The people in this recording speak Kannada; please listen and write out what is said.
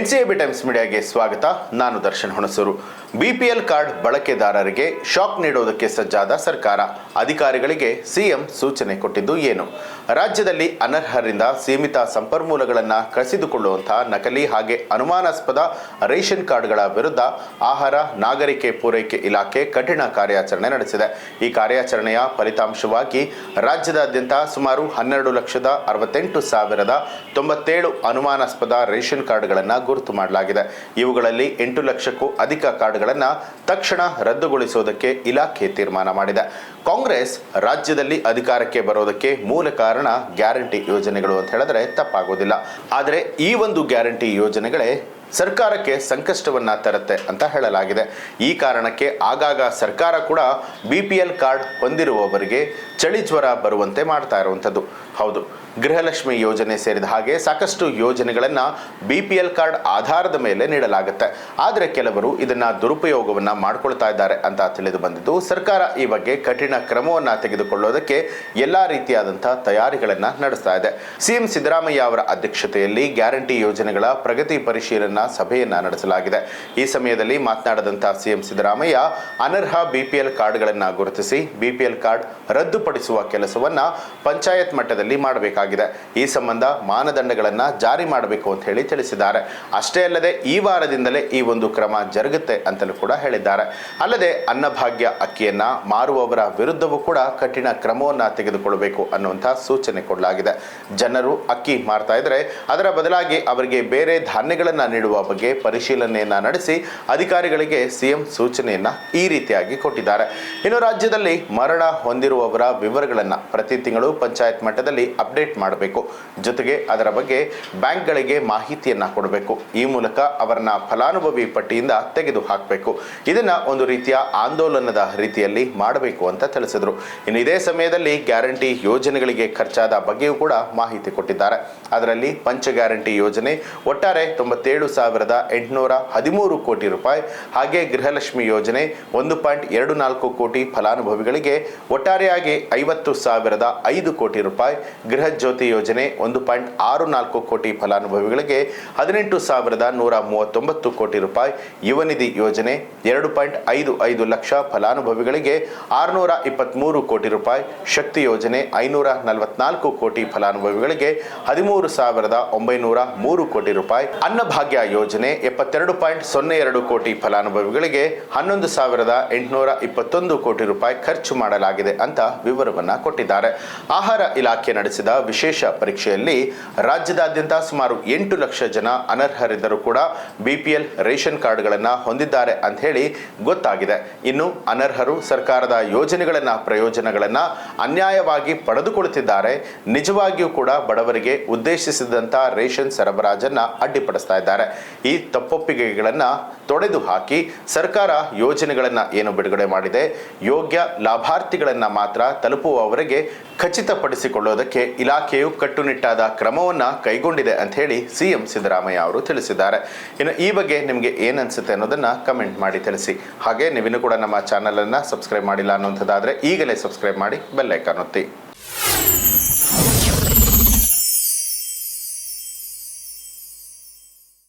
ಎನ್ಸಿಎಬಿ ಟೈಮ್ಸ್ ಮೀಡಿಯಾಗೆ ಸ್ವಾಗತ. ನಾನು ದರ್ಶನ್ ಹುಣಸೂರು. ಬಿಪಿಎಲ್ ಕಾರ್ಡ್ ಬಳಕೆದಾರರಿಗೆ ಶಾಕ್ ನೀಡುವುದಕ್ಕೆ ಸಜ್ಜಾದ ಸರ್ಕಾರ. ಅಧಿಕಾರಿಗಳಿಗೆ ಸಿಎಂ ಸೂಚನೆ ಕೊಟ್ಟಿದ್ದು ಏನು? ರಾಜ್ಯದಲ್ಲಿ ಅನರ್ಹರಿಂದ ಸೀಮಿತ ಸಂಪನ್ಮೂಲಗಳನ್ನು ಕಸಿದುಕೊಳ್ಳುವಂತಹ ನಕಲಿ ಹಾಗೆ ಅನುಮಾನಾಸ್ಪದ ರೇಷನ್ ಕಾರ್ಡ್ಗಳ ವಿರುದ್ಧ ಆಹಾರ, ನಾಗರಿಕೆ ಪೂರೈಕೆ ಇಲಾಖೆ ಕಠಿಣ ಕಾರ್ಯಾಚರಣೆ ನಡೆಸಿದೆ. ಈ ಕಾರ್ಯಾಚರಣೆಯ ಫಲಿತಾಂಶವಾಗಿ ರಾಜ್ಯದಾದ್ಯಂತ ಸುಮಾರು ಹನ್ನೆರಡು ಲಕ್ಷದ ಅರವತ್ತೆಂಟು ಸಾವಿರದ ತೊಂಬತ್ತೇಳು ಅನುಮಾನಾಸ್ಪದ ರೇಷನ್ ಕಾರ್ಡ್ಗಳನ್ನು ಗುರುತು ಮಾಡಲಾಗಿದೆ. ಇವುಗಳಲ್ಲಿ ಎಂಟು ಲಕ್ಷಕ್ಕೂ ಅಧಿಕ ಕಾರ್ಡ್ಗಳನ್ನು ತಕ್ಷಣ ರದ್ದುಗೊಳಿಸುವುದಕ್ಕೆ ಇಲಾಖೆ ತೀರ್ಮಾನ ಮಾಡಿದೆ. ಕಾಂಗ್ರೆಸ್ ರಾಜ್ಯದಲ್ಲಿ ಅಧಿಕಾರಕ್ಕೆ ಬರೋದಕ್ಕೆ ಮೂಲ ಕಾರಣ ಗ್ಯಾರಂಟಿ ಯೋಜನೆಗಳು ಅಂತ ಹೇಳಿದ್ರೆ ತಪ್ಪಾಗೋದಿಲ್ಲ. ಆದರೆ ಈ ಒಂದು ಗ್ಯಾರಂಟಿ ಯೋಜನೆಗಳೇ ಸರ್ಕಾರಕ್ಕೆ ಸಂಕಷ್ಟವನ್ನ ತರುತ್ತೆ ಅಂತ ಹೇಳಲಾಗಿದೆ. ಈ ಕಾರಣಕ್ಕೆ ಆಗಾಗ ಸರ್ಕಾರ ಕೂಡ ಬಿ ಪಿ ಎಲ್ ಕಾರ್ಡ್ ಹೊಂದಿರುವವರಿಗೆ ಚಳಿ ಜ್ವರ ಬರುವಂತೆ ಮಾಡ್ತಾ ಇರುವಂಥದ್ದು. ಹೌದು, ಗೃಹಲಕ್ಷ್ಮಿ ಯೋಜನೆ ಸೇರಿದ ಹಾಗೆ ಸಾಕಷ್ಟು ಯೋಜನೆಗಳನ್ನು ಬಿ ಪಿ ಎಲ್ ಕಾರ್ಡ್ ಆಧಾರದ ಮೇಲೆ ನೀಡಲಾಗುತ್ತೆ. ಆದರೆ ಕೆಲವರು ಇದನ್ನ ದುರುಪಯೋಗವನ್ನ ಮಾಡಿಕೊಳ್ತಾ ಇದ್ದಾರೆ ಅಂತ ತಿಳಿದು ಬಂದಿದ್ದು, ಸರ್ಕಾರ ಈ ಬಗ್ಗೆ ಕಠಿಣ ಕ್ರಮವನ್ನ ತೆಗೆದುಕೊಳ್ಳೋದಕ್ಕೆ ಎಲ್ಲಾ ರೀತಿಯಾದಂಥ ತಯಾರಿಗಳನ್ನ ನಡೆಸ್ತಾ ಇದೆ. ಸಿಎಂ ಸಿದ್ದರಾಮಯ್ಯ ಅವರ ಅಧ್ಯಕ್ಷತೆಯಲ್ಲಿ ಗ್ಯಾರಂಟಿ ಯೋಜನೆಗಳ ಪ್ರಗತಿ ಪರಿಶೀಲನಾ ಸಭೆಯನ್ನ ನಡೆಸಲಾಗಿದೆ. ಈ ಸಮಯದಲ್ಲಿ ಮಾತನಾಡಿದಂತಹ ಸಿಎಂ ಸಿದ್ದರಾಮಯ್ಯ, ಅನರ್ಹ ಬಿಪಿಎಲ್ ಕಾರ್ಡ್ಗಳನ್ನು ಗುರುತಿಸಿ ಬಿಪಿಎಲ್ ಕಾರ್ಡ್ ರದ್ದುಪಡಿಸುವ ಕೆಲಸವನ್ನ ಪಂಚಾಯತ್ ಮಟ್ಟದಲ್ಲಿ ಮಾಡಬೇಕಾಗಿದೆ. ಈ ಸಂಬಂಧ ಮಾನದಂಡಗಳನ್ನು ಜಾರಿ ಮಾಡಬೇಕು ಅಂತ ಹೇಳಿ ತಿಳಿಸಿದ್ದಾರೆ. ಅಷ್ಟೇ ಅಲ್ಲದೆ ಈ ವಾರದಿಂದಲೇ ಈ ಒಂದು ಕ್ರಮ ಜರುಗುತ್ತೆ ಅಂತಲೂ ಕೂಡ ಹೇಳಿದ್ದಾರೆ. ಅಲ್ಲದೆ ಅನ್ನಭಾಗ್ಯ ಅಕ್ಕಿಯನ್ನ ಮಾರುವವರ ವಿರುದ್ಧವೂ ಕೂಡ ಕಠಿಣ ಕ್ರಮವನ್ನ ತೆಗೆದುಕೊಳ್ಳಬೇಕು ಅನ್ನುವಂತಹ ಸೂಚನೆ ಕೊಡಲಾಗಿದೆ. ಜನರು ಅಕ್ಕಿ ಮಾರ್ತಾ ಇದ್ರೆ ಅದರ ಬದಲಾಗಿ ಅವರಿಗೆ ಬೇರೆ ಧಾನ್ಯಗಳನ್ನ ನೀಡುವ ಬಗ್ಗೆ ಪರಿಶೀಲನೆಯನ್ನ ನಡೆಸಿ ಅಧಿಕಾರಿಗಳಿಗೆ ಸಿಎಂ ಸೂಚನೆಯನ್ನ ಈ ರೀತಿಯಾಗಿ ಕೊಟ್ಟಿದ್ದಾರೆ. ಇನ್ನು ರಾಜ್ಯದಲ್ಲಿ ಮರಣ ಹೊಂದಿರುವವರ ವಿವರಗಳನ್ನ ಪ್ರತಿ ತಿಂಗಳು ಪಂಚಾಯತ್ ಮಟ್ಟದಲ್ಲಿ ಅಪ್ಡೇಟ್ ಮಾಡಬೇಕು. ಜೊತೆಗೆ ಅದರ ಬಗ್ಗೆ ಬ್ಯಾಂಕ್ಗಳಿಗೆ ಮಾಹಿತಿಯನ್ನ ಕೊಡಬೇಕು. ಈ ಮೂಲಕ ಅವರನ್ನ ಫಲಾನುಭವಿ ಪಟ್ಟಿಯಿಂದ ತೆಗೆದು ಹಾಕಬೇಕು ಇದನ್ನ ಒಂದು ರೀತಿಯ ಆಂದೋಲನದ ರೀತಿಯಲ್ಲಿ ಮಾಡಬೇಕು ಅಂತ ತಿಳಿಸಿದ್ರು. ಇನ್ನು ಇದೇ ಸಮಯದಲ್ಲಿ ಗ್ಯಾರಂಟಿ ಯೋಜನೆಗಳಿಗೆ ಖರ್ಚಾದ ಬಗ್ಗೆಯೂ ಕೂಡ ಮಾಹಿತಿ ಕೊಟ್ಟಿದ್ದಾರೆ. ಅದರಲ್ಲಿ ಪಂಚ ಗ್ಯಾರಂಟಿ ಯೋಜನೆ ಒಟ್ಟಾರೆ ತೊಂಬತ್ತೇಳು ಸಾವಿರದ ಎಂಟುನೂರ ಹದಿಮೂರು ಕೋಟಿ ರೂಪಾಯಿ ಹಾಗೆ ಗೃಹಲಕ್ಷ್ಮಿ ಯೋಜನೆ ಒಂದು ಪಾಯಿಂಟ್ ಎರಡು ನಾಲ್ಕು ಕೋಟಿ ಫಲಾನುಭವಿಗಳಿಗೆ ಒಟ್ಟಾರೆಯಾಗಿ ಐವತ್ತು ಸಾವಿರದ ಐದು ಕೋಟಿ ರೂಪಾಯಿ ಗೃಹ ಜ್ಯೋತಿ ಯೋಜನೆ ಒಂದು ಪಾಯಿಂಟ್ ಆರು ನಾಲ್ಕು ಕೋಟಿ ಫಲಾನುಭವಿಗಳಿಗೆ ಹದಿನೆಂಟು ಸಾವಿರದ ನೂರ ಮೂವತ್ತೊಂಬತ್ತು ಕೋಟಿ ರೂಪಾಯಿ ಯುವನಿಧಿ ಯೋಜನೆ ಎರಡು ಪಾಯಿಂಟ್ ಐದು ಐದು ಲಕ್ಷ ಫಲಾನುಭವಿಗಳಿಗೆ ಆರುನೂರ ಇಪ್ಪತ್ತ್ಮೂರು ಕೋಟಿ ರೂಪಾಯಿ ಶಕ್ತಿ ಯೋಜನೆ ಐನೂರ ನಲವತ್ನಾಲ್ಕು ಕೋಟಿ ಫಲಾನುಭವಿಗಳಿಗೆ ಹದಿಮೂರು ಸಾವಿರದ ಒಂಬೈನೂರ ಮೂರು ಕೋಟಿ ರೂಪಾಯಿ ಅನ್ನಭಾಗ್ಯ ಯೋಜನೆ ಎಪ್ಪತ್ತೆರಡು ಪಾಯಿಂಟ್ ಸೊನ್ನೆ ಎರಡು ಕೋಟಿ ಫಲಾನುಭವಿಗಳಿಗೆ ಹನ್ನೊಂದು ಸಾವಿರದ ಎಂಟುನೂರ ಇಪ್ಪತ್ತೊಂದು ಕೋಟಿ ರೂಪಾಯಿ ಖರ್ಚು ಮಾಡಲಾಗಿದೆ ಅಂತ ವಿವರವನ್ನು ಕೊಟ್ಟಿದ್ದಾರೆ. ಆಹಾರ ಇಲಾಖೆ ನಡೆಸಿದ ವಿಶೇಷ ಪರೀಕ್ಷೆಯಲ್ಲಿ ರಾಜ್ಯದಾದ್ಯಂತ ಸುಮಾರು ಎಂಟು ಲಕ್ಷ ಜನ ಅನರ್ಹರಿದ್ದರೂ ಕೂಡ ಬಿಪಿಎಲ್ ರೇಷನ್ ಕಾರ್ಡ್ಗಳನ್ನು ಹೊಂದಿದ್ದಾರೆ ಅಂತ ಹೇಳಿ ಗೊತ್ತಾಗಿದೆ. ಇನ್ನು ಅನರ್ಹರು ಸರ್ಕಾರದ ಯೋಜನೆಗಳನ್ನು, ಪ್ರಯೋಜನಗಳನ್ನು ಅನ್ಯಾಯವಾಗಿ ಪಡೆದುಕೊಳ್ಳುತ್ತಿದ್ದಾರೆ. ನಿಜವಾಗಿಯೂ ಕೂಡ ಬಡವರಿಗೆ ಉದ್ದೇಶಿಸಿದಂಥ ರೇಷನ್ ಸರಬರಾಜನ್ನು ಅಡ್ಡಿಪಡಿಸ್ತಾ ಇದ್ದಾರೆ. ಈ ತಪ್ಪೊಪ್ಪಿಗೆಗಳನ್ನು ತೊಡೆದು ಹಾಕಿ ಸರ್ಕಾರ ಯೋಜನೆಗಳನ್ನು ಏನು ಬಿಡುಗಡೆ ಮಾಡಿದೆ, ಯೋಗ್ಯ ಲಾಭಾರ್ಥಿಗಳನ್ನು ಮಾತ್ರ ತಲುಪುವವರೆಗೆ ಖಚಿತಪಡಿಸಿಕೊಳ್ಳುವುದಕ್ಕೆ ಇಲಾಖೆಯು ಕಟ್ಟುನಿಟ್ಟಾದ ಕ್ರಮವನ್ನು ಕೈಗೊಂಡಿದೆ ಅಂತ ಹೇಳಿ ಸಿಎಂ ಸಿದ್ದರಾಮಯ್ಯ ಅವರು ತಿಳಿಸಿದ್ದಾರೆ. ಇನ್ನು ಈ ಬಗ್ಗೆ ನಿಮಗೆ ಏನು ಅನಿಸುತ್ತೆ ಅನ್ನೋದನ್ನ ಕಮೆಂಟ್ ಮಾಡಿ ತಿಳಿಸಿ. ಹಾಗೆ ನೀವಿನ್ನೂ ಕೂಡ ನಮ್ಮ ಚಾನಲನ್ನು ಸಬ್ಸ್ಕ್ರೈಬ್ ಮಾಡಿಲ್ಲ ಅನ್ನೋಂಥದ್ದಾದರೆ ಈಗಲೇ ಸಬ್ಸ್ಕ್ರೈಬ್ ಮಾಡಿ ಬೆಲ್ ಐಕಾನ್ ಒತ್ತಿ.